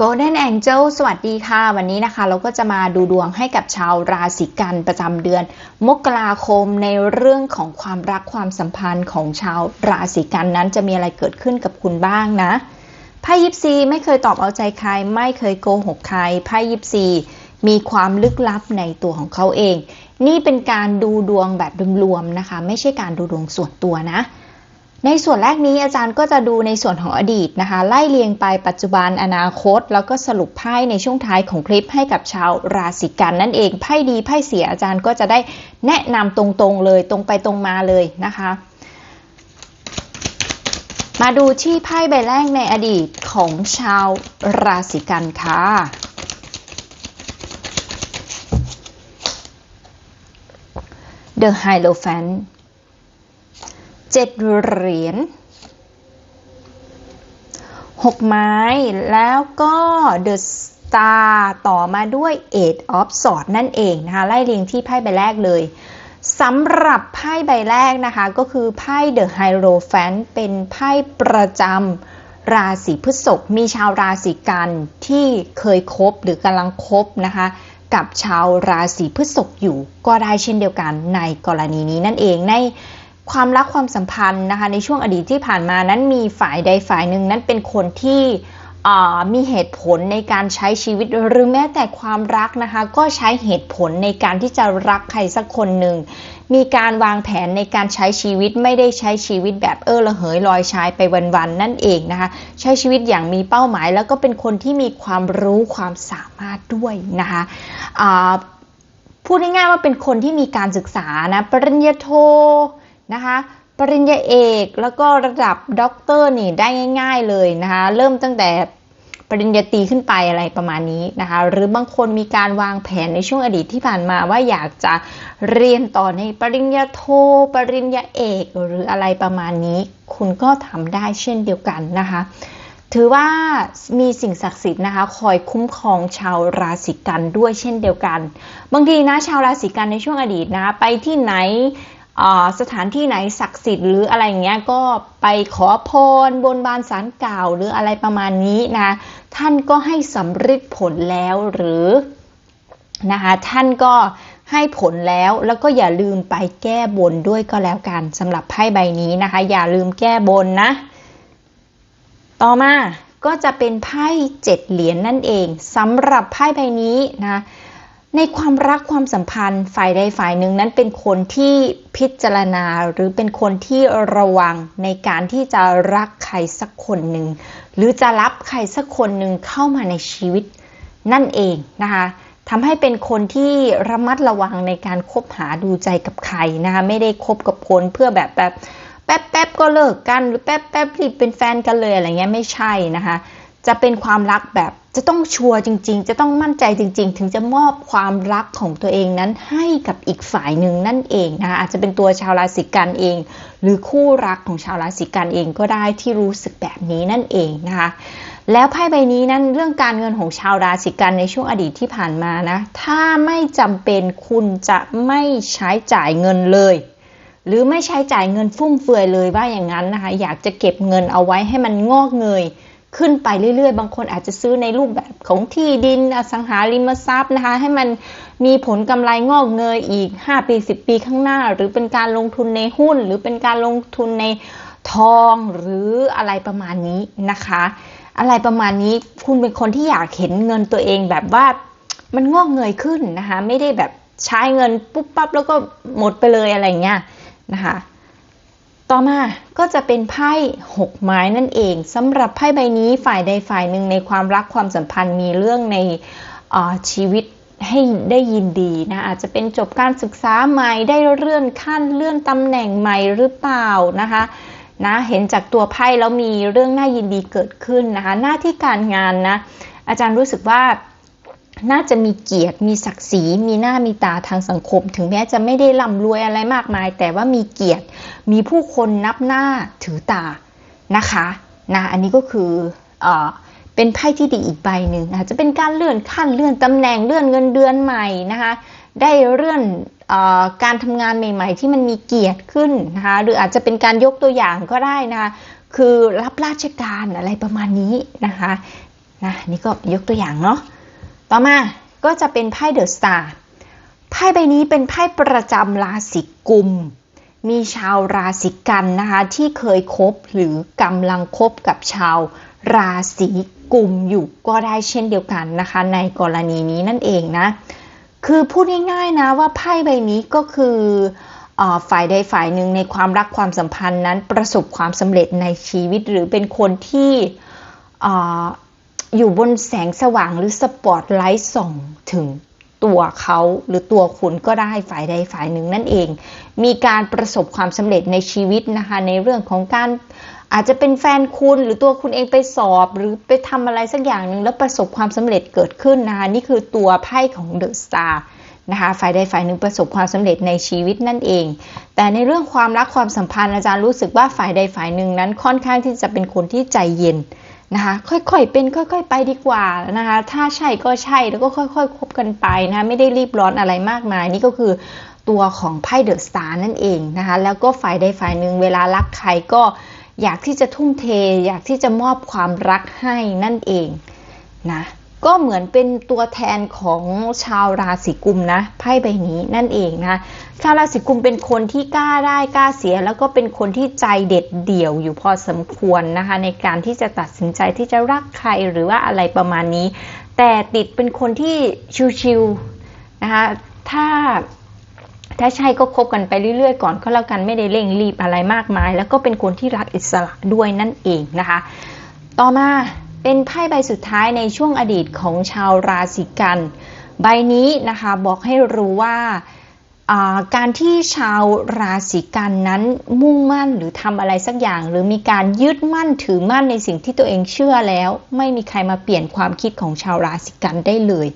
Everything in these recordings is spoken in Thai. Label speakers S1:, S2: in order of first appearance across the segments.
S1: Golden Angel สวัสดีค่ะ วันนี้นะคะ เราก็จะมาดูดวงให้กับชาวราศีกันประจำเดือน มกราคมในเรื่องของความรักความสัมพันธ์ของชาวราศีกันนั้นจะมีอะไรเกิดขึ้นกับคุณบ้างนะไพ่ยิปซีไม่เคยตอบเอาใจใคร ไม่เคยโกหกใครไพ่ยิปซีมีความลึกลับในตัวของเขาเอง นี่เป็นการดูดวงแบบรวมๆนะคะ ไม่ใช่การดูดวงส่วนตัวนะ ในส่วนแรกนี้อาจารย์ก็จะดูในส่วนของอดีตนะคะ ไล่เรียงไปปัจจุบันอนาคต แล้วก็สรุปไพ่ในช่วงท้ายของคลิปให้กับชาวราศีกันนั่นเองไพ่ดีไพ่เสียอาจารย์ก็จะได้แนะนำตรงๆเลยตรงไปตรงมาเลยนะคะ มาดูที่ไพ่ใบแรกในอดีตของชาวราศีกันค่ะ The Hierophant เจ็ดเหรียญหกไม้ แล้วก็ The Star ต่อมาด้วย Eight of Swords นั่นเองนะคะ ไล่เรียงที่ไพ่ใบแรกเลยสำหรับไพ่ใบแรกนะคะ ก็คือไพ่ The Hierophant เป็นไพ่ประจำราศีพฤษภมีชาวราศีกันที่เคยคบหรือกำลังคบนะคะ กับชาวราศีพฤษภอยู่ก็ได้เช่นเดียวกันในกรณีนี้นั่นเองใน ความรักความสัมพันธ์นะคะในช่วงอดีตที่ผ่านมานั้นมีฝ่ายใดฝ่ายหนึ่งนั้นเป็นคนที่มีเหตุผลในการใช้ชีวิตหรือแม้แต่ความรักนะคะก็ใช้เหตุผลในการที่จะรักใครสักคนหนึ่งมีการวางแผนในการใช้ชีวิตไม่ได้ใช้ชีวิตแบบเออระเหยลอยชายไปวันๆนั่นเองนะคะ ใช้ชีวิตอย่างมีเป้าหมาย แล้วก็เป็นคนที่มีความรู้ความสามารถด้วยนะคะพูดง่ายๆว่าเป็นคนที่มีการศึกษานะปริญญาโท นะคะ ปริญญาเอกแล้วก็ระดับด็อกเตอร์นี่ได้ง่าย ๆเลยนะคะ เริ่มตั้งแต่ปริญญาตรีขึ้นไปอะไรประมาณนี้นะคะ หรือบางคนมีการวางแผนในช่วงอดีตที่ผ่านมาว่าอยากจะเรียนต่อในปริญญาโทปริญญาเอกหรืออะไรประมาณนี้ คุณก็ทำได้เช่นเดียวกันนะคะ ถือว่ามีสิ่งศักดิ์สิทธิ์นะคะ คอยคุ้มครองชาวราศีกันด้วยเช่นเดียวกัน บางทีนะชาวราศีกันในช่วงอดีตนะ ไปที่ไหน สถานที่ไหนศักดิ์สิทธิ์หรืออะไรเงี้ยก็ไปขอพรบนบานสารกล่าวหรืออะไรประมาณนี้นะท่านก็ให้สำเร็จผลแล้วหรือนะคะท่านก็ให้ผลแล้วแล้วก็อย่าลืมไปแก้บนด้วยก็แล้วกันสำหรับไพ่ใบนี้นะคะ อย่าลืมแก้บนนะ ต่อมาก็จะเป็นไพ่เจ็ดเหรียญนนั่นเองสำหรับไพ่ใบนี้นะ ในความรักความสัมพันธ์ฝ่ายใดฝ่ายหนึ่งนั้นเป็นคนที่พิจารณาหรือเป็นคนที่ระวังในการที่จะรักใครสักคนหนึ่งหรือจะรับใครสักคนหนึ่งเข้ามาในชีวิตนั่นเองนะคะทำให้เป็นคนที่ระมัดระวังในการคบหาดูใจกับใครนะคะไม่ได้คบกับคนเพื่อแบบแบบแป๊บแป๊บก็เลิกกันหรือแป๊บแป๊บรีบเป็นแฟนกันเลยอะไรเงี้ยไม่ใช่นะคะ จะเป็นความรักแบบจะต้องชัวร์จริง ๆ จะต้องมั่นใจจริง ๆ ถึงจะมอบความรักของตัวเองนั้นให้กับอีกฝ่ายหนึ่งนั่นเองนะคะอาจจะเป็นตัวชาวราศีกันเอง หรือคู่รักของชาวราศีกันเองก็ได้ที่รู้สึกแบบนี้นั่นเองนะคะแล้วไพ่ใบนี้นั้นเรื่องการเงินของชาวราศีกันในช่วงอดีตที่ผ่านมานะถ้าไม่จำเป็นคุณจะไม่ใช้จ่ายเงินเลย หรือไม่ใช้จ่ายเงินฟุ่มเฟือยเลยว่าอย่างนั้นนะคะอยากจะเก็บเงินเอาไว้ให้มันงอกเงย ขึ้นไปเรื่อยๆ บางคนอาจจะซื้อในรูปแบบของที่ดินอสังหาริมทรัพย์นะคะ ให้มันมีผลกำไรงอกเงยอีก 5 ปี 10 ปีข้างหน้า หรือเป็นการลงทุนในหุ้น หรือเป็นการลงทุนในทองหรืออะไรประมาณนี้นะคะ อะไรประมาณนี้คุณเป็นคนที่อยากเห็นเงินตัวเองแบบว่ามันงอกเงยขึ้นนะคะ ไม่ได้แบบใช้เงินปุ๊บปั๊บแล้วก็หมดไปเลยอะไรเงี้ยนะคะ ต่อมาก็จะเป็นไพ่หกไม้นั่นเองสำหรับไพ่ใบนี้ฝ่ายใดฝ่ายหนึ่งในความรักความสัมพันธ์มีเรื่องในชีวิตให้ได้ยินดีนะอาจจะเป็นจบการศึกษาใหม่ได้เลื่อนขั้นเลื่อนตำแหน่งใหม่หรือเปล่านะคะนะเห็นจากตัวไพ่แล้วมีเรื่องน่ายินดีเกิดขึ้นนะคะหน้าที่การงานนะอาจารย์รู้สึกว่า น่าจะมีเกียรติ มีศักดิ์ศรี มีหน้ามีตาทางสังคม ถึงแม้จะไม่ได้ร่ำรวยอะไรมากมาย แต่ว่ามีเกียรติ มีผู้คนนับหน้าถือตานะคะนะอันนี้ก็คือเอเป็นไพ่ที่ดีอีกใบหนึ่งนะจะเป็นการเลื่อนขั้นเลื่อนตำแหน่งเลื่อนเงินเดือนใหม่นะคะได้เลื่อนอการทำงานใหม่ ๆ ที่มันมีเกียรติขึ้นนะคะหรืออาจจะเป็นการยกตัวอย่างก็ได้นะคะคือรับราชการอะไรประมาณนี้นะคะนะนี่ก็ยกตัวอย่างเนาะ ต่อมาก็จะเป็นไพ่เดอะสตาร์ไพ่ใบนี้เป็นไพ่ประจำราศีกุม มีชาวราศีกันนะคะที่เคยคบหรือกำลังคบกับชาวราศีกุมอยู่ก็ได้เช่นเดียวกันนะคะ ในกรณีนี้นั่นเองนะ คือพูดง่ายๆนะว่าไพ่ใบนี้ก็คืออฝ่ายใดฝ่ายหนึ่งในความรักความสัมพันธ์นั้นประสบความสำเร็จในชีวิตหรือเป็นคนที่ อยู่บนแสงสว่างหรือสปอตไลท์ส่องถึงตัวเขาหรือตัวคุณก็ได้ฝ่ายใดฝ่ายหนึ่งนั่นเอง มีการประสบความสำเร็จในชีวิตนะคะในเรื่องของการอาจจะเป็นแฟนคุณหรือตัวคุณเองไปสอบหรือไปทำอะไรสักอย่างหนึ่งแล้วประสบความสำเร็จเกิดขึ้นนะคะนี่คือตัวไพ่ของเดอะสตาร์นะคะฝ่ายใดฝ่ายหนึ่งประสบความสำเร็จในชีวิตนั่นเอง แต่ในเรื่องความรักความสัมพันธ์อาจารย์รู้สึกว่าฝ่ายใดฝ่ายหนึ่งนั้นค่อนข้างที่จะเป็นคนที่ใจเย็น นะคะค่อยๆเป็นค่อย ๆ ไปดีกว่านะคะถ้าใช่ก็ใช่แล้วก็ค่อยๆคบกันไปนะคะไม่ได้รีบร้อนอะไรมากมาย นี่ก็คือตัวของไพ่เดอะสตาร์นั่นเองนะคะแล้วก็ฝ่ายใดฝ่ายหนึ่งเวลารักใครก็อยากที่จะทุ่มเท อยากที่จะมอบความรักให้นั่นเองนะ ก็เหมือนเป็นตัวแทนของชาวราศีกุมนะไพ่ใบนี้นั่นเองนะชาวราศีกุมเป็นคนที่กล้าได้กล้าเสีย แล้วก็เป็นคนที่ใจเด็ดเดี่ยวอยู่พอสมควรนะคะ ในการที่จะตัดสินใจที่จะรักใครหรือว่าอะไรประมาณนี้ แต่ติดเป็นคนที่ชิวๆนะคะถ้าถ้าใช่ก็คบกันไปเรื่อยๆก่อนก็แล้วกันไม่ได้เร่งรีบอะไรมากมาย แล้วก็เป็นคนที่รักอิสระด้วยนั่นเองนะคะ ต่อมา เป็นไพ่ใบสุดท้ายในช่วงอดีตของชาวราศีกัน ใบนี้นะคะบอกให้รู้ว่าการที่ชาวราศีกันนั้นมุ่งมั่นหรือทำอะไรสักอย่าง หรือมีการยึดมั่นถือมั่นในสิ่งที่ตัวเองเชื่อแล้ว ไม่มีใครมาเปลี่ยนความคิดของชาวราศีกันได้เลย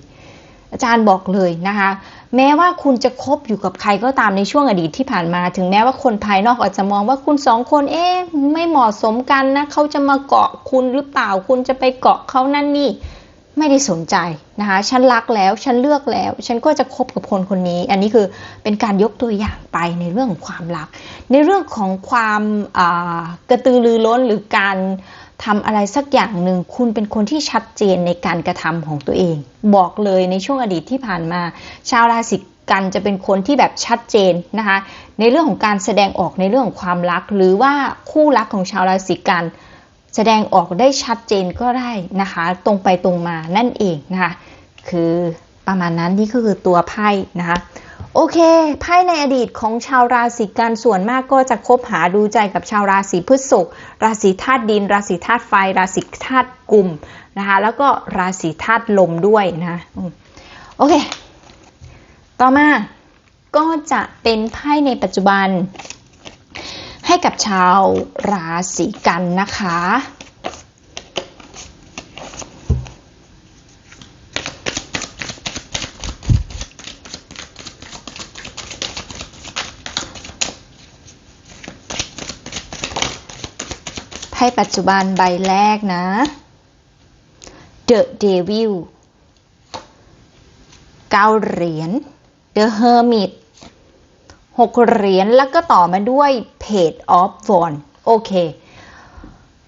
S1: อาจารย์บอกเลยนะคะ แม้ว่าคุณจะคบอยู่กับใครก็ตามในช่วงอดีตที่ผ่านมา ถึงแม้ว่าคนภายนอกอาจจะมองว่าคุณสองคนเอ๊ะไม่เหมาะสมกันนะเขาจะมาเกาะคุณหรือเปล่า คุณจะไปเกาะเขานั่นนี่ไม่ได้สนใจนะคะ ฉันรักแล้ว ฉันเลือกแล้ว ฉันก็จะคบกับคนคนนี้ อันนี้คือเป็นการยกตัวอย่างไปในเรื่องของความรัก ในเรื่องของความกระตือรือร้นหรือการ ทำอะไรสักอย่างหนึ่งคุณเป็นคนที่ชัดเจนในการกระทำของตัวเอง บอกเลยในช่วงอดีตที่ผ่านมา ชาวราศีกันจะเป็นคนที่แบบชัดเจนนะคะ ในเรื่องของการแสดงออกในเรื่องของความรัก หรือว่าคู่รักของชาวราศีกัน แสดงออกได้ชัดเจนก็ได้นะคะ ตรงไปตรงมานั่นเองนะคะ คือประมาณนั้นนี่คือตัวไพ่นะคะ โอเค ไพ่ในอดีตของชาวราศีกันส่วนมากก็จะคบหาดูใจกับชาวราศีพฤษภราศีธาตุดิน ราศีธาตุไฟ ราศีธาตุกลุ่มนะคะแล้วก็ราศีธาตุลมด้วยนะโอเค ต่อมาก็จะเป็นไพ่ในปัจจุบัน ให้กับชาวราศีกันนะคะ ให้ปัจจุบันใบแรกนะ The Devil เก้าเหรียญ The Hermit หกเหรียญแล้วก็ต่อมาด้วย Page of Wands โอเค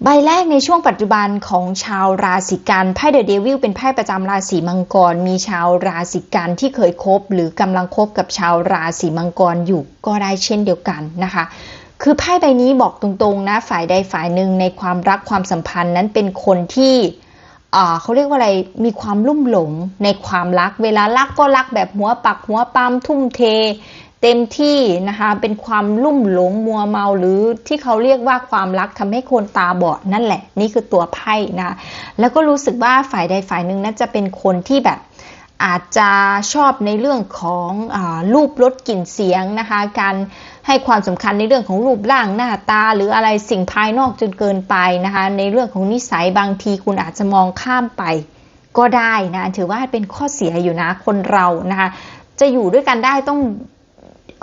S1: ใบแรกในช่วงปัจจุบันของชาวราศีกันไพ่เดอะเดวิลเป็นไพ่ประจำราศีมังกร มีชาวราศีกันที่เคยคบ หรือกำลังคบกับชาวราศีมังกรอยู่ก็ได้เช่นเดียวกันนะคะ คือไพ่ใบนี้บอกตรงๆนะฝ่ายใดฝ่ายหนึ่งในความรักความสัมพันธ์นั้นเป็นคนที่เขาเรียกว่าอะไรมีความลุ่มหลงในความรัก เวลารักก็รักแบบหัวปักหัวปั๊มทุ่มเท เต็มที่นะคะเป็นความลุ่มหลงมัวเมาหรือที่เขาเรียกว่าความรักทำให้คนตาบอดนั่นแหละ นี่คือตัวไพ่นะแล้วก็รู้สึกว่าฝ่ายใดฝ่ายหนึ่งนั้นจะเป็นคนที่แบบ อาจจะชอบในเรื่องของอรูปรสกลิ่นเสียงนะคะ การให้ความสำคัญในเรื่องของรูปร่างหน้าตา หรืออะไรสิ่งภายนอกจนเกินไปนะคะ ในเรื่องของนิสัยบางทีคุณอาจจะมองข้ามไปก็ได้นะถือว่าเป็นข้อเสียอยู่นะคนเรานะคะจะอยู่ด้วยกันได้ต้อง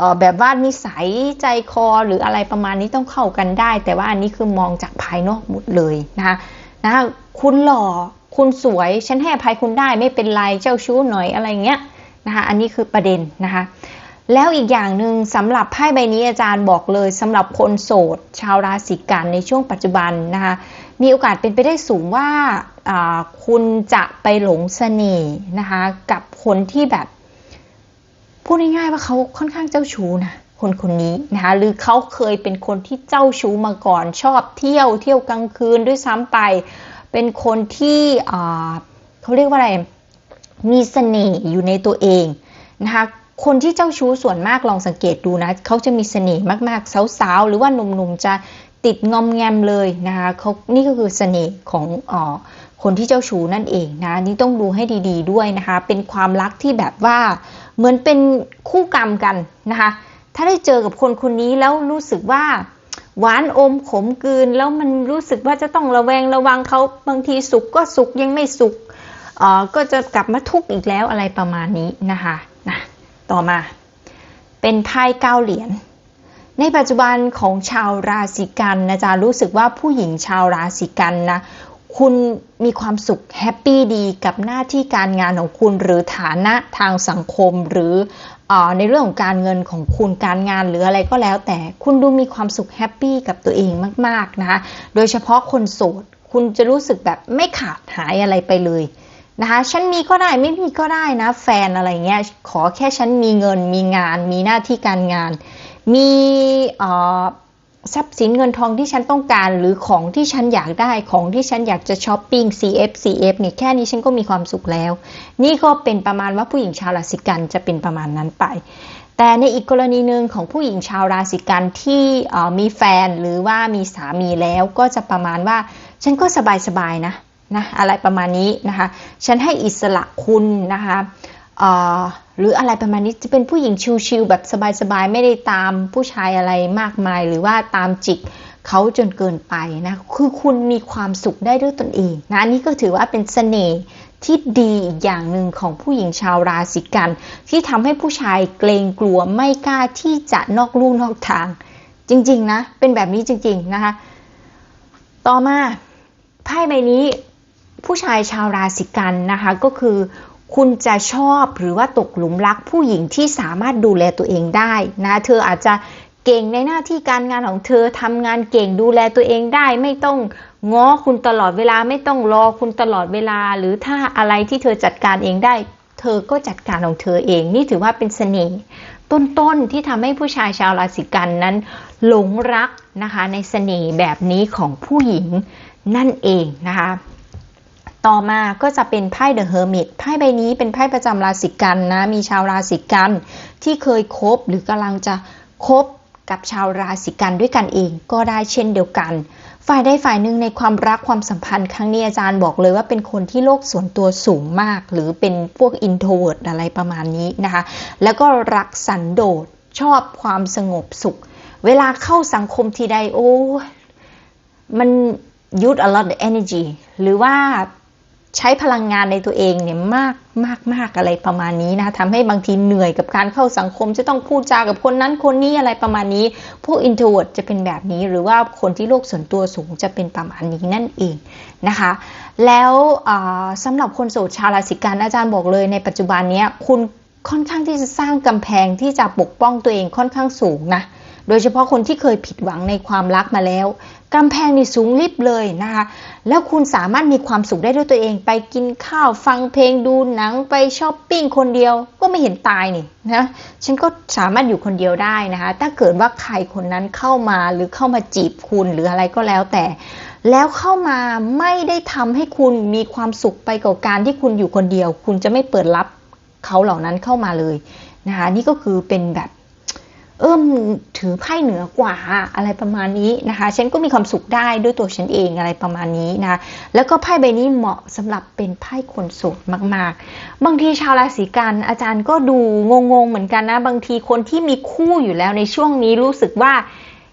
S1: ออแบบว่านิสัยใจคอหรืออะไรประมาณนี้ต้องเข้ากันได้ แต่ว่าอันนี้คือมองจากภายนอกหมดเลยนะคะนะคะคุณหล่อ คุณสวยฉันให้อภัยคุณได้ไม่เป็นไรเจ้าชู้หน่อยอะไรเงี้ยนะคะอันนี้คือประเด็นนะคะแล้วอีกอย่างหนึ่งสำหรับไพ่ใบนี้อาจารย์บอกเลยสำหรับคนโสด ชาวราศีกันในช่วงปัจจุบันนะคะมีโอกาสเป็นไปได้สูงว่าอ่าคุณจะไปหลงเสน่ห์นะคะกับคนที่แบบพูดง่ายๆว่าเขาค่อนข้างเจ้าชู้นะคนคนนี้นะคะหรือเขาเคยเป็นคนที่เจ้าชู้มาก่อนชอบเที่ยวเที่ยวกลางคืนด้วยซ้ำไป เป็นคนที่เขาเรียกว่าอะไร มีเสน่ห์อยู่ในตัวเองนะคะคนที่เจ้าชู้ส่วนมากลองสังเกตดูนะเขาจะมีเสน่ห์มากๆสาวๆหรือว่าหนุ่มๆจะติดงอมแงมเลยนะคะเขานี่ก็คือเสน่ห์ของออคนที่เจ้าชู้นั่นเองนะนี่ต้องดูให้ดีๆด้วยนะคะ เป็นความรักที่แบบว่าเหมือนเป็นคู่กรรมกันนะคะ ถ้าได้เจอกับคนคนนี้แล้วรู้สึกว่า หวานอมขมกลืน แล้วมันรู้สึกว่าจะต้องระแวงระวังเขาบางทีสุขก็สุขยังไม่สุขเอ่อก็จะกลับมาทุกข์อีกแล้วอะไรประมาณนี้นะคะนะต่อมา เป็นไพ่เก้าเหรียญในปัจจุบันของชาวราศีกันนะจ๊ะรู้สึกว่าผู้หญิงชาวราศีกันนะคุณมีความสุขแฮปปี้ดีกับหน้าที่การงานของคุณหรือฐานะทางสังคมหรือ ในเรื่องของการเงินของคุณการงานหรืออะไรก็แล้ว แต่คุณดูมีความสุขแฮปปี้กับตัวเองมากๆนะคะโดยเฉพาะคนโสดคุณจะรู้สึกแบบไม่ขาดหายอะไรไปเลยนะคะฉันมีก็ได้ไม่มีก็ได้นะ แฟนอะไรเงี้ยขอแค่ฉันมีเงินมีงาน มีหน้าที่การงาน มีเอ่อ ทรัพย์สินเงินทองที่ฉันต้องการ หรือของที่ฉันอยากได้ของที่ฉันอยากจะช้อปปิ้ง CF CF เนี่ยแค่นี้ฉันก็มีความสุขแล้ว นี่ก็เป็นประมาณว่าผู้หญิงชาวราศีกันจะเป็นประมาณนั้นไป แต่ในอีกกรณีหนึ่งของผู้หญิงชาวราศีกันที่มีแฟนหรือว่ามีสามีแล้วก็จะประมาณว่าฉันก็สบายๆนะนะอะไรประมาณนี้นะคะ ฉันให้อิสระคุณนะคะ หรืออะไรประมาณนี้จะเป็นผู้หญิงชิลๆแบบสบายๆ ไม่ได้ตามผู้ชายอะไรมากมาย หรือว่าตามจิกเขาจนเกินไปนะคือคุณมีความสุขได้ด้วยตนเองนะนนี่ก็ถือว่าเป็นเสน่ห์ที่ดีอีกอย่างหนึ่งของผู้หญิงชาวราศีกัน ที่ทำให้ผู้ชายเกรงกลัวไม่กล้าที่จะนอกลู่นอกทาง จริง ๆ นะ เป็นแบบนี้จริง ๆ นะคะ ต่อมาไพ่ใบนี้ผู้ชายชาวราศีกันนะคะก็คือ คุณจะชอบหรือว่าตกหลุมรักผู้หญิงที่สามารถดูแลตัวเองได้นะ เธออาจจะเก่งในหน้าที่การงานของเธอทำงานเก่งดูแลตัวเองได้ ไม่ต้องง้อคุณตลอดเวลาไม่ต้องรอคุณตลอดเวลา หรือถ้าอะไรที่เธอจัดการเองได้ เธอก็จัดการของเธอเอง นี่ถือว่าเป็นเสน่ห์ต้นๆที่ทำให้ผู้ชายชาวราศีกันนั้น หลงรักนะคะในเสน่ห์แบบนี้ของผู้หญิงนั่นเองนะคะ ต่อมาก็จะเป็นไพ่เดอะเฮอร์มิตไพ่ใบนี้เป็นไพ่ประจำราศีกันนะ มีชาวราศีกันที่เคยคบหรือกำลังจะคบกับชาวราศีกันด้วยกันเองก็ได้เช่นเดียวกัน ฝ่ายใดฝ่ายหนึ่งในความรักความสัมพันธ์ครั้งนี้อาจารย์บอกเลยว่าเป็นคนที่โลกส่วนตัวสูงมาก หรือเป็นพวกอินโทรเวิร์ดอะไรประมาณนี้นะคะ แล้วก็รักสันโดษชอบความสงบสุข เวลาเข้าสังคมทีใดโอ้มัน use a lot of energy หรือว่า ใช้พลังงานในตัวเองเนี่ยมากมากมากอะไรประมาณนี้นะคะทำให้บางทีเหนื่อยกับการเข้าสังคม จะต้องพูดจากับคนนั้นคนนี้อะไรประมาณนี้ พวก introvert จะเป็นแบบนี้ หรือว่าคนที่โลกส่วนตัวสูงจะเป็นประมาณนี้นั่นเองนะคะ แล้วสำหรับคนโสดชาวราศีกันอาจารย์บอกเลยในปัจจุบันนี้คุณค่อนข้างที่จะสร้างกำแพงที่จะปกป้องตัวเองค่อนข้างสูงนะ โดยเฉพาะคนที่เคยผิดหวังในความรักมาแล้วกำแพงนี่สูงลิบเลยนะคะ แล้วคุณสามารถมีความสุขได้ด้วยตัวเอง ไปกินข้าวฟังเพลงดูหนังไปช้อปปิ้งคนเดียวก็ไม่เห็นตายนี่นะฉันก็สามารถอยู่คนเดียวได้นะคะ ถ้าเกิดว่าใครคนนั้นเข้ามาหรือเข้ามาจีบคุณหรืออะไรก็แล้วแต่ แล้วเข้ามาไม่ได้ทำให้คุณมีความสุขไปกับการที่คุณอยู่คนเดียว คุณจะไม่เปิดรับเขาเหล่านั้นเข้ามาเลยนะคะนี่ก็คือเป็นแบบ เอิ่มถือไพ่เหนือกว่าอะไรประมาณนี้นะคะ ฉันก็มีความสุขได้ด้วยตัวฉันเองอะไรประมาณนี้นะ แล้วก็ไพ่ใบนี้เหมาะสำหรับเป็นไพ่คนโสดมาก ๆ บางทีชาวราศีกันอาจารย์ก็ดูงงๆเหมือนกันนะ บางทีคนที่มีคู่อยู่แล้วในช่วงนี้รู้สึกว่า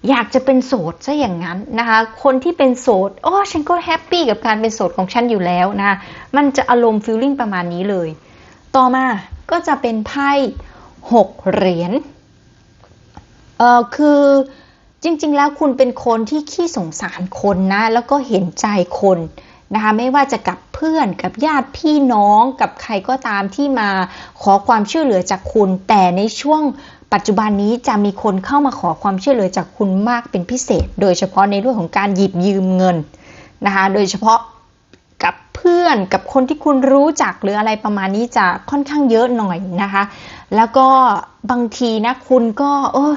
S1: อยากจะเป็นโสดซะอย่างนั้นนะคะ คนที่เป็นโสดอ๋อฉันก็แฮปปี้กับการเป็นโสดของฉันอยู่แล้วนะ มันจะอารมณ์ฟีลลิ่งประมาณนี้เลย ต่อมาก็จะเป็นไพ่หกเหรียญ เออคือจริง ๆ แล้วคุณเป็นคนที่ขี้สงสารคนนะ แล้วก็เห็นใจคนนะคะไม่ว่าจะกับเพื่อนกับญาติพี่น้องกับใครก็ตามที่มาขอความช่วยเหลือจากคุณ แต่ในช่วงปัจจุบันนี้จะมีคนเข้ามาขอความช่วยเหลือจากคุณมากเป็นพิเศษ โดยเฉพาะในเรื่องของการหยิบยืมเงินนะคะโดยเฉพาะกับเพื่อนกับคนที่คุณรู้จักหรืออะไรประมาณนี้จะค่อนข้างเยอะหน่อยนะคะ แล้วก็บางทีนะคุณก็เออ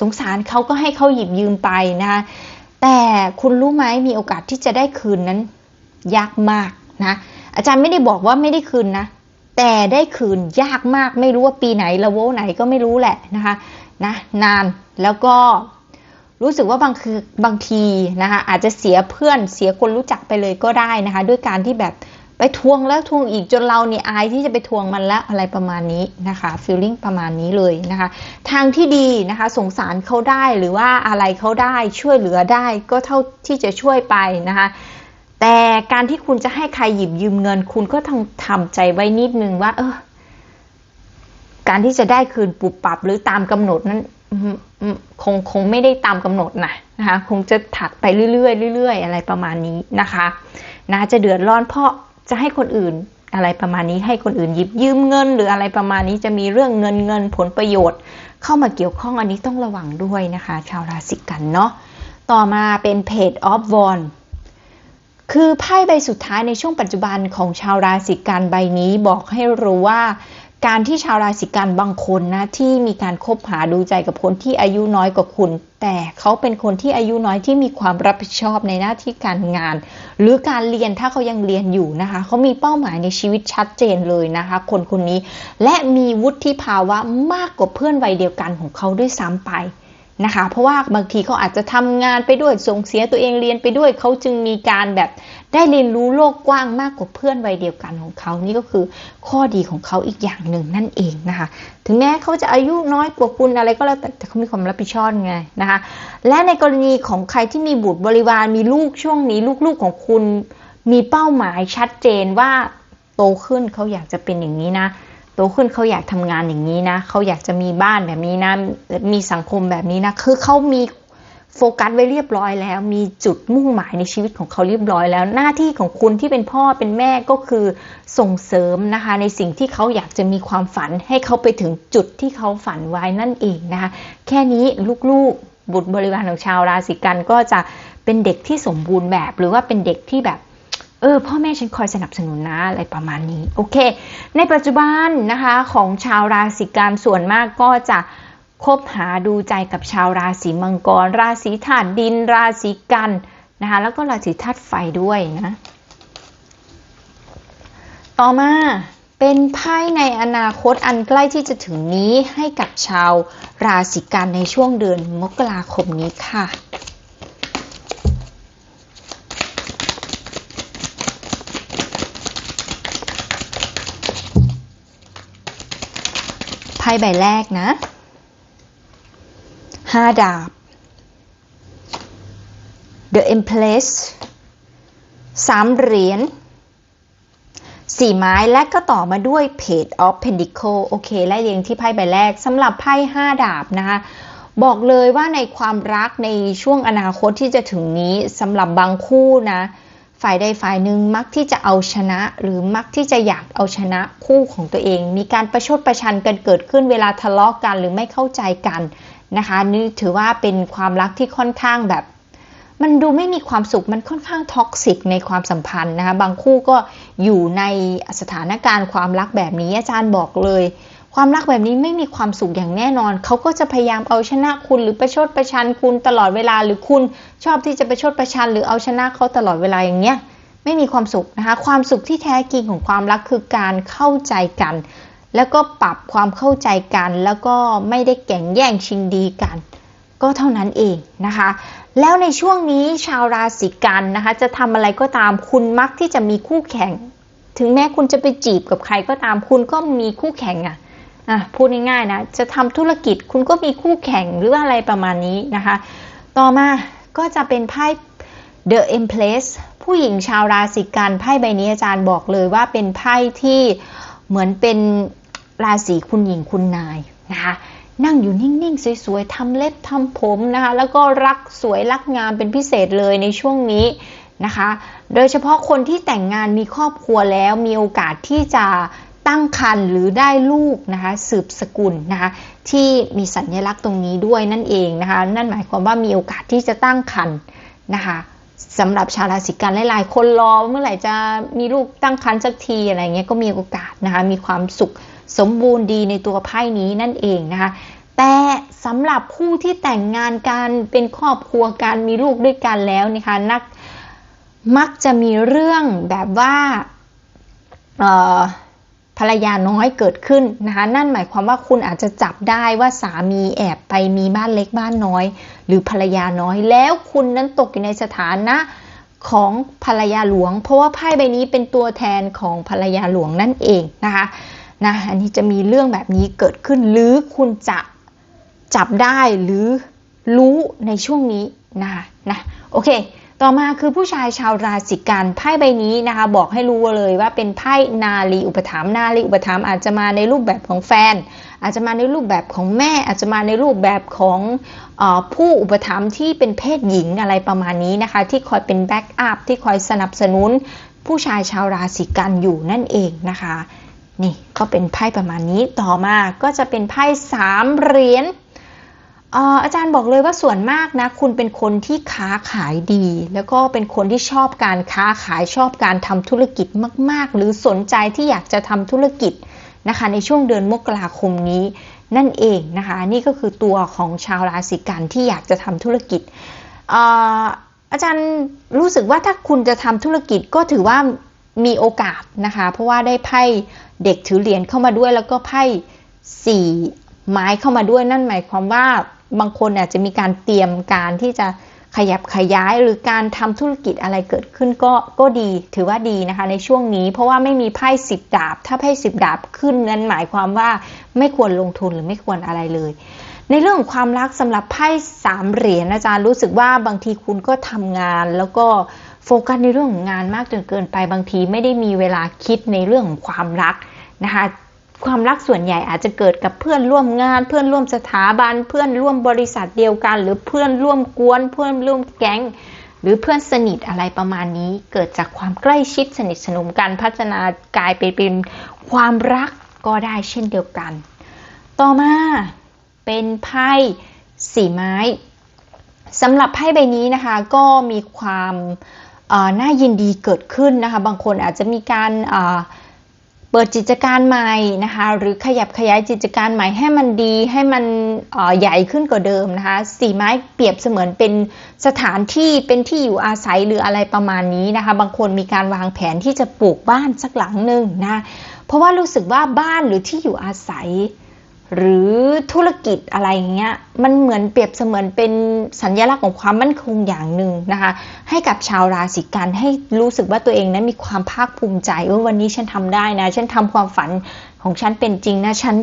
S1: สงสารเขาก็ให้เขาหยิบยืมไปนะคะแต่คุณรู้ไหมมีโอกาสที่จะได้คืนนั้น ยากมากนะอาจารย์ไม่ได้บอกว่าไม่ได้คืนนะ แต่ได้คืนยากมากไม่รู้ว่าปีไหนละโวไหนก็ไม่รู้แหละนะคะนะนานแล้วก็รู้สึกว่าบางคือบางทีนะคะอาจจะเสียเพื่อนเสียคนรู้จักไปเลยก็ได้นะคะ ด้วยการที่แบบ ไปทวงแล้วทวงอีกจนเราเนี่ยอายที่จะไปทวงมันแล้วอะไรประมาณนี้นะคะฟีลลิ่งประมาณนี้เลยนะคะ ทางที่ดีนะคะสงสารเขาได้หรือว่าอะไรเขาได้ช่วยเหลือได้ก็เท่าที่จะช่วยไปนะคะแต่การที่คุณจะให้ใครหยิบยืมเงิน คุณก็ต้องทำใจไว้นิดนึงว่า เออการที่จะได้คืนปุบปับหรือตามกำหนดนั้นคงคงไม่ได้ตามกำหนดนะนะคะ คงจะถัดไปเรื่อยๆเรื่อยๆอะไรประมาณนี้นะคะนะจะเดือดร้อนเพราะ จะให้คนอื่นอะไรประมาณนี้ให้คนอื่นหยิบยืมเงิน หรืออะไรประมาณนี้จะมีเรื่องเงินเงินผลประโยชน์ เข้ามาเกี่ยวข้องอันนี้ต้องระวังด้วยนะคะ ชาวราศีกันเนาะต่อมาเป็นเพจออฟวอนคือไพ่ใบสุดท้ายในช่วงปัจจุบันของชาวราศีกันใบนี้บอกให้รู้ว่า การที่ชาวราศีกันบางคนนะที่มีการคบหาดูใจกับคนที่อายุน้อยกว่าคุณ แต่เขาเป็นคนที่อายุน้อยที่มีความรับผิดชอบในหน้าที่การงาน หรือการเรียนถ้าเขายังเรียนอยู่นะคะเขามีเป้าหมายในชีวิตชัดเจนเลยนะคะ คนคนนี้และมีวุฒิภาวะมากกว่าเพื่อนวัยเดียวกันของเขาด้วยซ้ำไป นะคะ เพราะว่าบางทีเขาอาจจะทำงานไปด้วยส่งเสียตัวเองเรียนไปด้วยเขาจึงมีการแบบได้เรียนรู้โลกกว้างมากกว่าเพื่อนวัยเดียวกันของเขานี่ก็คือข้อดีของเขาอีกอย่างหนึ่งนั่นเองนะคะ ถึงแม้เขาจะอายุน้อยกว่าคุณอะไรก็แล้วแต่แต่เขามีความรับผิดชอบไงนะคะ และในกรณีของใครที่มีบุตรบริวารมีลูกช่วงนี้ ลูกๆของคุณมีเป้าหมายชัดเจนว่าโตขึ้นเขาอยากจะเป็นอย่างนี้นะ โตขึ้นเขาอยากทำงานอย่างนี้นะเขาอยากจะมีบ้านแบบนี้นะมีสังคมแบบนี้นะคือเขามีโฟกัสไว้เรียบร้อยแล้ว มีจุดมุ่งหมายในชีวิตของเขาเรียบร้อยแล้ว หน้าที่ของคุณที่เป็นพ่อเป็นแม่ก็คือส่งเสริมนะคะ ในสิ่งที่เขาอยากจะมีความฝันให้เขาไปถึงจุดที่เขาฝันไว้นั่นเองนะคะ แค่นี้ลูกๆบุตรบริวารของชาวราศีกันก็จะเป็นเด็กที่สมบูรณ์แบบ หรือว่าเป็นเด็กที่แบบ เออพ่อแม่ฉันคอยสนับสนุนนะอะไรประมาณนี้โอเค ในปัจจุบันนะคะของชาวราศีกันส่วนมากก็จะคบหาดูใจกับชาวราศีมังกร ราศีธาตุดิน ราศีกันนะคะแล้วก็ราศีธาตุไฟด้วยนะต่อมาเป็นไพ่ในอนาคตอันใกล้ที่จะถึงนี้ให้กับชาวราศีกันในช่วงเดือนมกราคมนี้ค่ะ ไพ่ใบแรกนะห้าดาบ The Empress สามเหรียญสี่ไม้และก็ต่อมาด้วย Page of Pentacle โอเคไล่เรียงที่ไพ่ใบแรกสำหรับไพ่ห้าดาบนะคะบอกเลยว่าในความรักในช่วงอนาคตที่จะถึงนี้สำหรับบางคู่นะ ฝ่ายใดฝ่ายหนึ่งมักที่จะเอาชนะ หรือมักที่จะอยากเอาชนะคู่ของตัวเอง มีการประชดประชันกันเกิดขึ้นเวลาทะเลาะกกันหรือไม่เข้าใจกันนะคะนี่ถือว่าเป็นความรักที่ค่อนข้างแบบ มันดูไม่มีความสุขมันค่อนข้างท็อกซิกในความสัมพันธ์นะคะบางคู่ก็อยู่ในสถานการณ์ความรักแบบนี้อาจารย์บอกเลย ความรักแบบนี้ไม่มีความสุขอย่างแน่นอน เขาก็จะพยายามเอาชนะคุณหรือประชดประชันคุณตลอดเวลา หรือคุณชอบที่จะประชดประชัน หรือเอาชนะเขาตลอดเวลาอย่างเงี้ย ไม่มีความสุขนะคะ ความสุขที่แท้จริงของความรักคือการเข้าใจกัน แล้วก็ปรับความเข้าใจกัน แล้วก็ไม่ได้แข่งแย่งชิงดีกัน ก็เท่านั้นเองนะคะ แล้วในช่วงนี้ชาวราศีกันนะคะ จะทำอะไรก็ตามคุณมักที่จะมีคู่แข่ง ถึงแม้คุณจะไปจีบกับใครก็ตามคุณก็มีคู่แข่งอะ อะพูดง่ายๆนะ จะทำธุรกิจคุณก็มีคู่แข่งหรือว่าอะไรประมาณนี้นะคะ ต่อมาก็จะเป็นไพ่ The Empress ผู้หญิงชาวราศีกันไพ่ใบนี้อาจารย์บอกเลยว่าเป็นไพ่ที่เหมือนเป็นราศีคุณหญิงคุณนายนะคะนั่งอยู่นิ่งๆ สวยๆทำเล็บทำผมนะคะแล้วก็รักสวยรักงามเป็นพิเศษเลยในช่วงนี้นะคะ โดยเฉพาะคนที่แต่งงานมีครอบครัวแล้วมีโอกาสที่จะ ตั้งครรภ์หรือได้ลูกนะคะสืบสกุลนะคะที่มีสัญลักษณ์ตรงนี้ด้วยนั่นเองนะคะนั่นหมายความว่ามีโอกาสที่จะตั้งครรภ์นะคะสำหรับชาวราศีกันหลายๆ คนรอเมื่อไหร่จะมีลูกตั้งครรภ์สักทีอะไรเงี้ยก็มีโอกาสนะคะมีความสุขสมบูรณ์ดีในตัวไพ่นี้นั่นเองนะคะแต่สำหรับคู่ที่แต่งงานกันเป็นครอบครัวกันมีลูกด้วยกันแล้วนะคะนักมักจะมีเรื่องแบบว่า ภรรยาน้อยเกิดขึ้นนะคะนั่นหมายความว่าคุณอาจจะจับได้ว่าสามีแอบไปมีบ้านเล็กบ้านน้อย หรือภรรยาน้อยแล้วคุณนั้นตกอยู่ในสถานะของภรรยาหลวง เพราะว่าไพ่ใบนี้เป็นตัวแทนของภรรยาหลวงนั่นเองนะคะนะอันนี้จะมีเรื่องแบบนี้เกิดขึ้นหรือคุณจะจับได้หรือรู้ในช่วงนี้นะคะนะโอเค ต่อมาคือผู้ชายชาวราศีกันไพ่ใบนี้นะคะ บอกให้รู้เลยว่าเป็นไพ่นาลีอุปถัมภ์นาลีอุปถัมภ์อาจจะมาในรูปแบบของแฟน อาจจะมาในรูปแบบของแม่ อาจจะมาในรูปแบบของอผู้อุปถัมภ์ที่เป็นเพศหญิงอะไรประมาณนี้นะคะ ที่คอยเป็นแบ็กอัพที่คอยสนับสนุน ผู้ชายชาวราศีกันอยู่นั่นเองนะคะ นี่ก็เป็นไพ่ประมาณนี้ต่อมาก็จะเป็นไพ่สามเหรียญ อาจารย์บอกเลยว่าส่วนมากนะ คุณเป็นคนที่ค้าขายดี แล้วก็เป็นคนที่ชอบการค้าขายชอบการทำธุรกิจมาก ๆ หรือสนใจที่อยากจะทำธุรกิจนะคะ ในช่วงเดือนมกราคมนี้นั่นเองนะคะ นี่ก็คือตัวของชาวราศีกันที่อยากจะทำธุรกิจอาจารย์รู้สึกว่าถ้าคุณจะทำธุรกิจก็ถือว่ามีโอกาสนะคะ เพราะว่าได้ไพ่เด็กถือเหรียญเข้ามาด้วย แล้วก็ไพ่สี่ไม้เข้ามาด้วยนั่นหมายความว่า บางคนอาจจะมีการเตรียมการที่จะขยับขยายหรือการทำธุรกิจอะไรเกิดขึ้นก็ก็ดีถือว่าดีนะคะในช่วงนี้ เพราะว่าไม่มีไพ่สิบดาบ ถ้าไพ่สิบดาบขึ้นนั้นหมายความว่าไม่ควรลงทุนหรือไม่ควรอะไรเลย ในเรื่องของความรักสำหรับไพ่สามเหรียญอาจารย์รู้สึกว่าบางทีคุณก็ทำงานแล้วก็โฟกัสในเรื่องของงานมากจนเกินไปบางทีไม่ได้มีเวลาคิดในเรื่องของความรักนะคะ ความรักส่วนใหญ่อาจจะเกิดกับเพื่อนร่วมงาน เพื่อนร่วมสถาบัน เพื่อนร่วมบริษัทเดียวกัน หรือเพื่อนร่วมกวน เพื่อนร่วมแก๊ง หรือเพื่อนสนิทอะไรประมาณนี้ เกิดจากความใกล้ชิดสนิทสนมกันพัฒนากลายไปเป็นความรักก็ได้เช่นเดียวกัน ต่อมาเป็นไพ่สีไม้สำหรับไพ่ใบนี้นะคะก็มีความน่ายินดีเกิดขึ้นนะคะ บางคนอาจจะมีการ เปิดกิจการใหม่นะคะหรือขยับขยายกิจการใหม่ให้มันดีให้มันใหญ่ขึ้นกว่าเดิมนะคะสีไม้เปรียบเสมือนเป็นสถานที่เป็นที่อยู่อาศัยหรืออะไรประมาณนี้นะคะบางคนมีการวางแผนที่จะปลูกบ้านสักหลังหนึ่งนะเพราะว่ารู้สึกว่าบ้านหรือที่อยู่อาศัย หรือธุรกิจอะไรเงี้ยมันเหมือนเปรียบเสมือนเป็นสัญลักษณ์ของความมั่นคงอย่างหนึ่งนะคะ ให้กับชาวราศีกันให้รู้สึกว่าตัวเองนั้นมีความภาคภูมิใจว่าวันนี้ฉันทำได้นะ ฉันทำความฝันของฉันเป็นจริงนะ ฉัน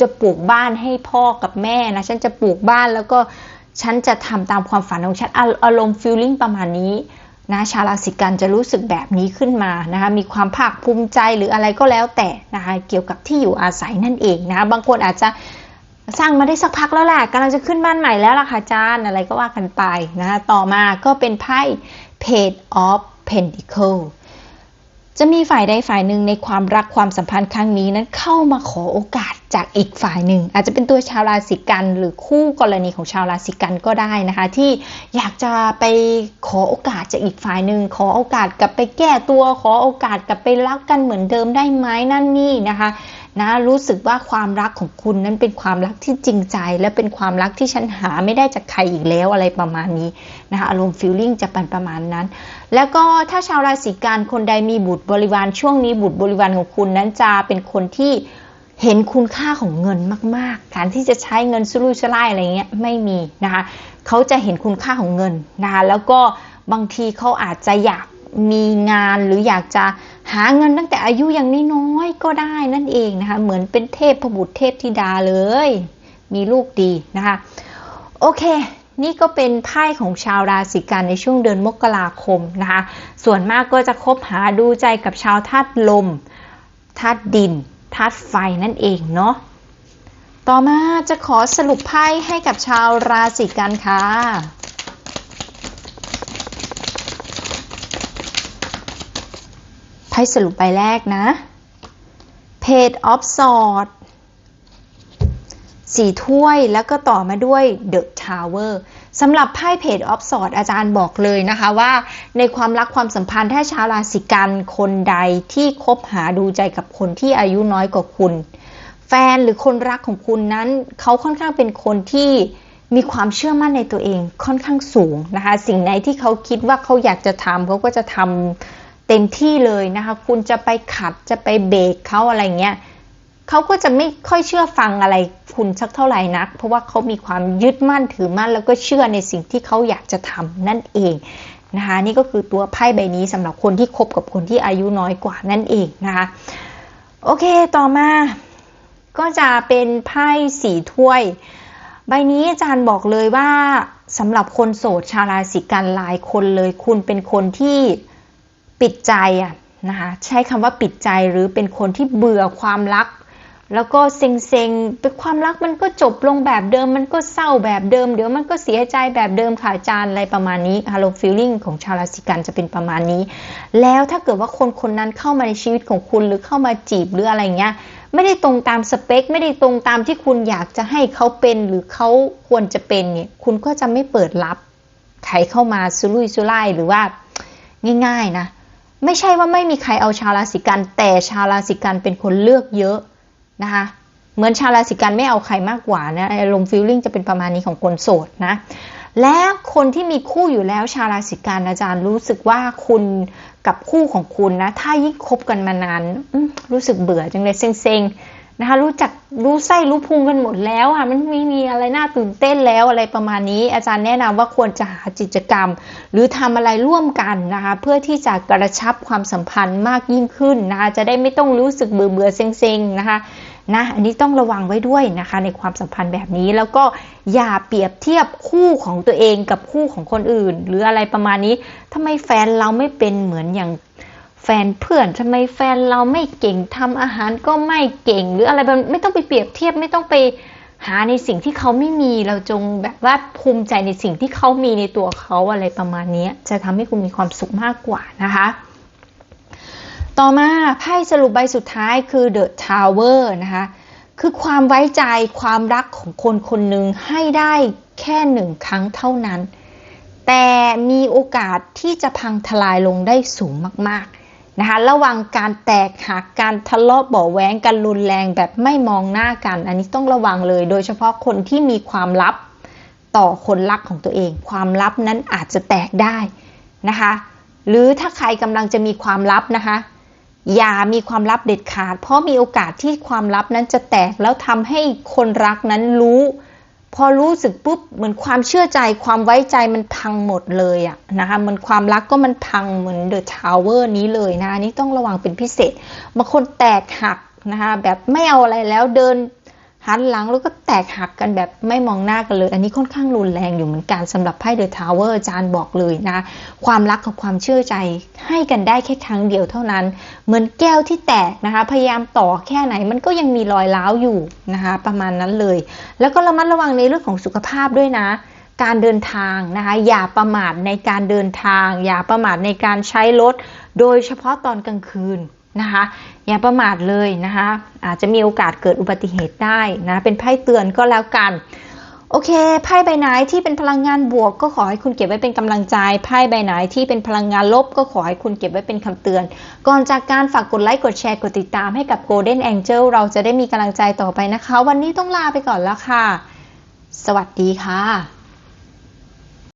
S1: จะปลูกบ้านให้พ่อกับแม่นะ ฉันจะปลูกบ้านแล้วก็ฉันจะทำตามความฝันของฉันอารมณ์ฟีลลิ่งประมาณนี้ นะชาวราศีกันจะรู้สึกแบบนี้ขึ้นมานะคะมีความภาคภูมิใจหรืออะไรก็แล้วแต่นะคะเกี่ยวกับที่อยู่อาศัยนั่นเองนะคะบางคนอาจจะสร้างมาได้สักพักแล้วแหละกำลังจะขึ้นบ้านใหม่แล้วล่ะค่ะจานอะไรก็ว่ากันไปนะคะต่อมาก็เป็นไพ่ Page of Pentacle จะมีฝ่ายใดฝ่ายหนึ่งในความรักความสัมพันธ์ครั้งนี้นั้นเข้ามาขอโอกาสจากอีกฝ่ายหนึ่ง อาจจะเป็นตัวชาวราศีกัน หรือคู่กรณีของชาวราศีกันก็ได้นะคะ ที่อยากจะไปขอโอกาสจากอีกฝ่ายหนึ่งขอโอกาสกลับไปแก้ตัวขอโอกาสกลับไปรักกันเหมือนเดิมได้ไหมนั่นนี่นะคะนะรู้สึกว่าความรักของคุณนั้นเป็นความรักที่จริงใจ และเป็นความรักที่ฉันหาไม่ได้จากใครอีกแล้วอะไรประมาณนี้นะคะอารมณ์ฟีลลิ่งจะเป็นประมาณนั้น แล้วก็ถ้าชาวราศีกันคนใดมีบุตรบริวารช่วงนี้บุตรบริวารของคุณนั้นจะเป็นคนที่เห็นคุณค่าของเงินมากๆ การที่จะใช้เงินสุรุ่ยสุร่ายอะไรเงี้ยไม่มีนะคะเขาจะเห็นคุณค่าของเงินนะคะแล้วก็บางทีเขาอาจจะอยากมีงานหรืออยากจะหาเงินตั้งแต่อายุยังน้อยๆก็ได้นั่นเองนะคะ เหมือนเป็นเทพบุตรเทพธิดาเลย มีลูกดีนะคะ โอเค นี่ก็เป็นไพ่ของชาวราศีกันในช่วงเดือนมกราคมนะคะ ส่วนมากก็จะคบหาดูใจกับชาวธาตุลม ธาตุดิน ธาตุไฟนั่นเองเนาะ ต่อมาจะขอสรุปไพ่ให้กับชาวราศีกันค่ะไพ่สรุปใบแรกนะ Page of Swords สี่ถ้วยแล้วก็ต่อมาด้วย The Tower สำหรับไพ่เพจออฟสอดอาจารย์บอกเลยนะคะว่า ในความรักความสัมพันธ์ถ้าชาวราศีกันคนใดที่คบหาดูใจกับคนที่อายุน้อยกว่าคุณ แฟนหรือคนรักของคุณนั้นเขาค่อนข้างเป็นคนที่มีความเชื่อมั่นในตัวเองค่อนข้างสูงนะคะ สิ่งไหนที่เขาคิดว่าเขาอยากจะทำเขาก็จะทำเต็มที่เลยนะคะ คุณจะไปขัดจะไปเบรกเขาอะไรเงี้ย เขาก็จะไม่ค่อยเชื่อฟังอะไรคุณสักเท่าไหร่นัก เพราะว่าเขามีความยึดมั่นถือมั่น แล้วก็เชื่อในสิ่งที่เขาอยากจะทำนั่นเองนะคะนี่ก็คือตัวไพ่ใบนี้สำหรับคนที่คบกับคนที่อายุน้อยกว่านั่นเองนะคะโอเคต่อมาก็จะเป็นไพ่สีถ้วย ใบนี้อาจารย์บอกเลยว่าสำหรับคนโสดชาวราศีกันหลายคนเลย คุณเป็นคนที่ปิดใจอะนะคะใช้คำว่าปิดใจหรือเป็นคนที่เบื่อความรัก แล้วก็เซ็งๆเป็นความรักมันก็จบลงแบบเดิม มันก็เศร้าแบบเดิม เดี๋ยวมันก็เสียใจแบบเดิมค่ะอาจารย์อะไรประมาณนี้ฮาโลฟีลลิ่งของชาวราศีกันจะเป็นประมาณนี้ แล้วถ้าเกิดว่าคนคนนั้นเข้ามาในชีวิตของคุณหรือเข้ามาจีบหรืออะไรเงี้ยไม่ได้ตรงตามสเปค ไม่ได้ตรงตามที่คุณอยากจะให้เขาเป็นหรือเขาควรจะเป็นเนี่ยคุณก็จะไม่เปิดรับใครเข้ามาซุรุ่ยซุร่ายหรือว่าง่าย ๆนะ ไม่ใช่ว่าไม่มีใครเอาชาวราศีกันแต่ชาวราศีกันเป็นคนเลือกเยอะ นะคะเหมือนชาวราศีกันไม่เอาใครมากกว่านะอารมณ์ฟีลลิ่งจะเป็นประมาณนี้ของคนโสดนะและคนที่มีคู่อยู่แล้วชาวราศีกันอาจารย์รู้สึกว่าคุณกับคู่ของคุณนะ ถ้ายิ่งคบกันมานานรู้สึกเบื่อจังเลยเซ็งๆนะคะรู้จักรู้ไส้รู้พุงกันหมดแล้วอะมันไม่มีอะไรน่าตื่นเต้นแล้วอะไรประมาณนี้ อาจารย์แนะนำว่าควรจะหากิจกรรม หรือทำอะไรร่วมกันนะคะเพื่อที่จะกระชับความสัมพันธ์มากยิ่งขึ้นนะคะจะได้ไม่ต้องรู้สึกเบื่อเบื่อเซ็งๆนะคะ นะอันนี้ต้องระวังไว้ด้วยนะคะ ในความสัมพันธ์แบบนี้แล้วก็อย่าเปรียบเทียบคู่ของตัวเองกับคู่ของคนอื่น หรืออะไรประมาณนี้ทำไมแฟนเราไม่เป็นเหมือนอย่างแฟนเพื่อนทำไมแฟนเราไม่เก่งทำอาหารก็ไม่เก่ง หรืออะไรแบบไม่ต้องไปเปรียบเทียบไม่ต้องไปหาในสิ่งที่เขาไม่มีเราจงแบบว่าภูมิใจในสิ่งที่เขามีในตัวเขาอะไรประมาณนี้จะทำให้คุณมีความสุขมากกว่านะคะ ต่อมาไพ่สรุปใบสุดท้ายคือ The Tower นะคะ คือความไว้ใจความรักของคนคนหนึ่งให้ได้แค่หนึ่งครั้งเท่านั้น แต่มีโอกาสที่จะพังทลายลงได้สูงมากๆนะคะ ระวังการแตกหักการทะเลาะเบาะแว้งกันรุนแรงแบบไม่มองหน้ากัน อันนี้ต้องระวังเลย โดยเฉพาะคนที่มีความลับต่อคนรักของตัวเอง ความลับนั้นอาจจะแตกได้นะคะ หรือถ้าใครกำลังจะมีความลับนะคะ อย่ามีความลับเด็ดขาด เพราะมีโอกาสที่ความลับนั้นจะแตกแล้วทำให้คนรักนั้นรู้ พอรู้สึกปุ๊บเหมือนความเชื่อใจความไว้ใจมันพังหมดเลยอะนะคะมันความรักก็มันพังเหมือนเดอะทาวเวอร์นี้เลยนะอันนี้ต้องระวังเป็นพิเศษบางคนแตกหักนะคะแบบไม่เอาอะไรแล้วเดิน หันหลังแล้วก็แตกหักกันแบบไม่มองหน้ากันเลย อันนี้ค่อนข้างรุนแรงอยู่เหมือนกันสำหรับไพ่เดอะทาวเวอร์อาจารย์บอกเลยนะ ความรักกับความเชื่อใจให้กันได้แค่ครั้งเดียวเท่านั้น เหมือนแก้วที่แตกนะคะ พยายามต่อแค่ไหนมันก็ยังมีรอยร้าวอยู่นะคะ ประมาณนั้นเลย แล้วก็ระมัดระวังในเรื่องของสุขภาพด้วยนะการเดินทางนะคะอย่าประมาทในการเดินทาง อย่าประมาทในการใช้รถ โดยเฉพาะตอนกลางคืน นะคะอย่าประมาทเลยนะคะอาจจะมีโอกาสเกิดอุบัติเหตุได้นะเป็นไพ่เตือนก็แล้วกัน โอเคไพ่ใบไหนที่เป็นพลังงานบวก ก็ขอให้คุณเก็บไว้เป็นกำลังใจไพ่ใบไหนที่เป็นพลังงานลบ ก็ขอให้คุณเก็บไว้เป็นคำเตือน ก่อนจากการฝากกดไลค์กดแชร์กดติดตามให้กับ Golden Angel เราจะได้มีกำลังใจต่อไปนะคะ วันนี้ต้องลาไปก่อนแล้วค่ะ สวัสดีค่ะ